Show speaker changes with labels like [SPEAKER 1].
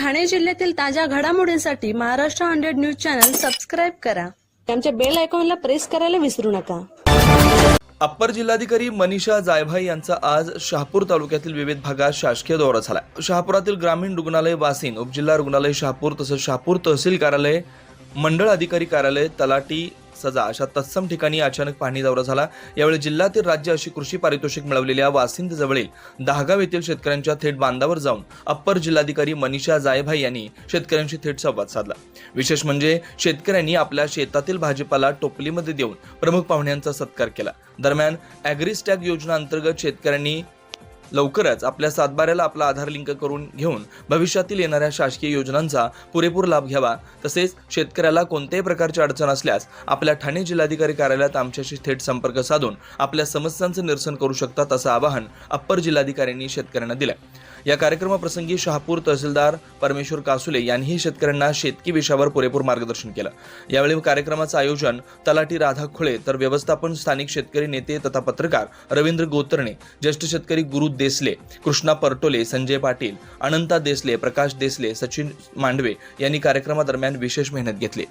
[SPEAKER 1] ठाणे जिल्ह्यातील ताज्या घडामोडींसाठी Maharashtra hundred news channel subscribe करा. आमच्या बेल आयकॉनला प्रेस करायला विसरू नका.
[SPEAKER 2] अप्पर जिल्हाधिकारी मनीषा जायभाई यांचा आज शहापूर तालुक्यातील विविध भागात शासकीय दौरा झाला. शहापुरातील ग्रामीण रुग्णालय वासिन उपजिल्हा रुग्णालय शहापूर तसंच शहापूर तहसील कार्यालय मंडळ अधिकारी कार्यालय तलाटी सजा अशा तत्सम ठिकाणी अचानक पाहणी दौरा झाला. यावेळी जिल्ह्यातील राज्य अशी कृषी पारितोषिक मिळवलेल्या वासिंद जवळील दहागाव येथील शेतकऱ्यांच्या थेट बांधावर जाऊन अप्पर जिल्हाधिकारी मनीषा जायभाई यांनी शेतकऱ्यांशी थेट संवाद साधला. विशेष म्हणजे शेतकऱ्यांनी आपल्या शेतातील भाजीपाला टोपलीमध्ये देऊन प्रमुख पाहुण्यांचा सत्कार केला. दरम्यान ॲग्रिस्टॅग योजना अंतर्गत शेतकऱ्यांनी लवकरच आपल्या सातबाऱ्याला आपला आधार लिंक करून घेऊन भविष्यातील येणाऱ्या शासकीय योजनांचा पुरेपूर लाभ घ्यावा. तसेच शेतकऱ्याला कोणत्याही प्रकारची अडचण असल्यास आपल्या ठाणे जिल्हाधिकारी कार्यालयात आमच्याशी थेट संपर्क साधून आपल्या समस्यांचं निरसन करू शकतात असं आवाहन अप्पर जिल्हाधिकाऱ्यांनी शेतकऱ्यांना दिलं या कार्यक्रमाप्रसंगी शहापूर तहसीलदार परमेश्वर कासुले यांनीही शेतकऱ्यांना शेतकी विषयावर पुरेपूर मार्गदर्शन केलं. यावेळी कार्यक्रमाचं आयोजन तलाठी राधा खुळे तर व्यवस्थापन स्थानिक शेतकरी नेते तथा पत्रकार रवींद्र गोतरणे ज्येष्ठ शेतकरी गुरु देसले कृष्णा परटोले संजय पाटील अनंता देसले प्रकाश देसले सचिन मांडवे यांनी कार्यक्रमादरम्यान विशेष मेहनत घेतली.